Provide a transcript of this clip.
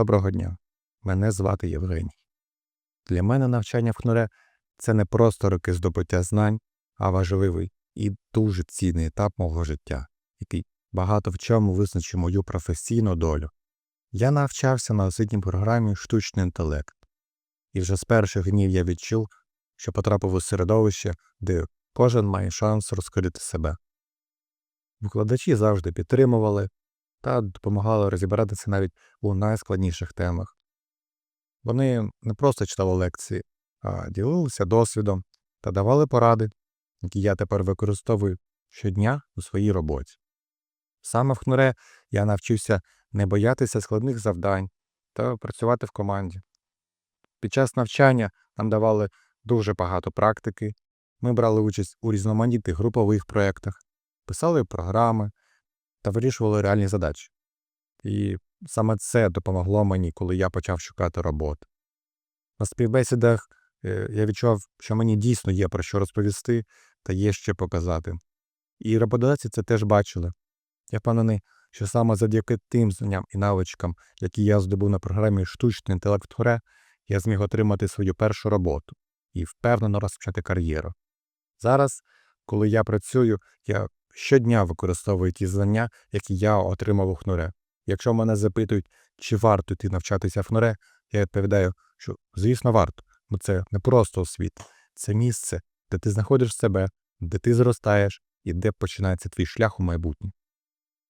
Доброго дня. Мене звати Євгеній. Для мене навчання в ХНУРЕ – це не просто роки здобуття знань, а важливий і дуже цінний етап мого життя, який багато в чому визначив мою професійну долю. Я навчався на освітній програмі штучний інтелект, і вже з перших днів я відчув, що потрапив у середовище, де кожен має шанс розкрити себе. Викладачі завжди підтримували та допомагали розібратися навіть у найскладніших темах. Вони не просто читали лекції, а ділилися досвідом та давали поради, які я тепер використовую щодня у своїй роботі. Саме в ХНУРЕ я навчився не боятися складних завдань та працювати в команді. Під час навчання нам давали дуже багато практики, ми брали участь у різноманітних групових проєктах, писали програми та вирішували реальні задачі. І саме це допомогло мені, коли я почав шукати роботу. На співбесідах е, я відчував, що мені дійсно є про що розповісти та є що показати. І роботодавці це теж бачили. Я впевнений, що саме завдяки тим знанням і навичкам, які я здобув на програмі штучний інтелект Хуре, я зміг отримати свою першу роботу і впевнено розпочати кар'єру. Зараз, коли я працюю, я щодня використовую ті знання, які я отримав у ХНУРЕ. Якщо мене запитують, чи варто йти навчатися в ХНУРЕ, я відповідаю, що звісно варто, бо це не просто освіта, це місце, де ти знаходиш себе, де ти зростаєш і де починається твій шлях у майбутнє.